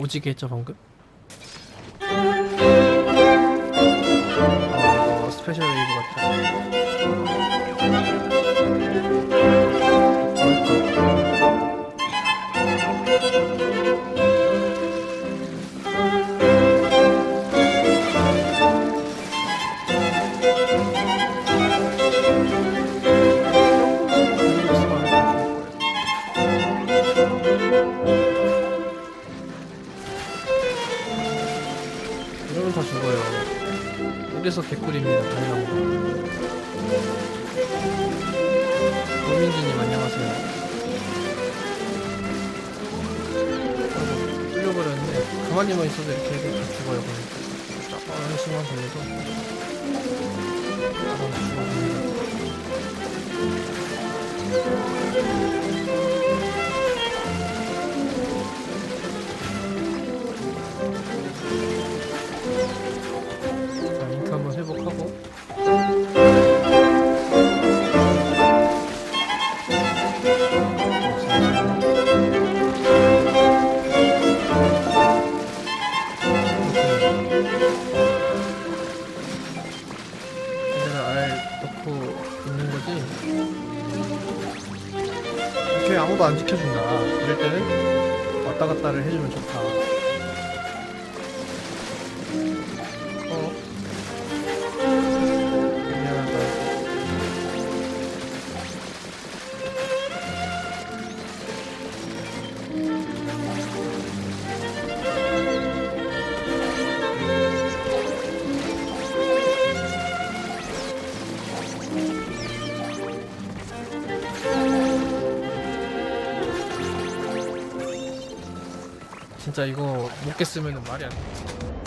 오지게 했죠 방금? 어, 스페셜 웨이브 같다 이러면 다 죽어요. 이래서 개꿀입니다. 당연한 거. 고민지님 안녕하세요. 아이고, 뚫려버렸는데 가만히만 있어도 이렇게 해도 다 죽어요. 보니까. 딱 한심한 걸려도 바로 죽어버 아무도 안 지켜준다. 이럴 때는 왔다 갔다를 해주면 좋다 진짜 이거 못 깼으면 말이 안 돼.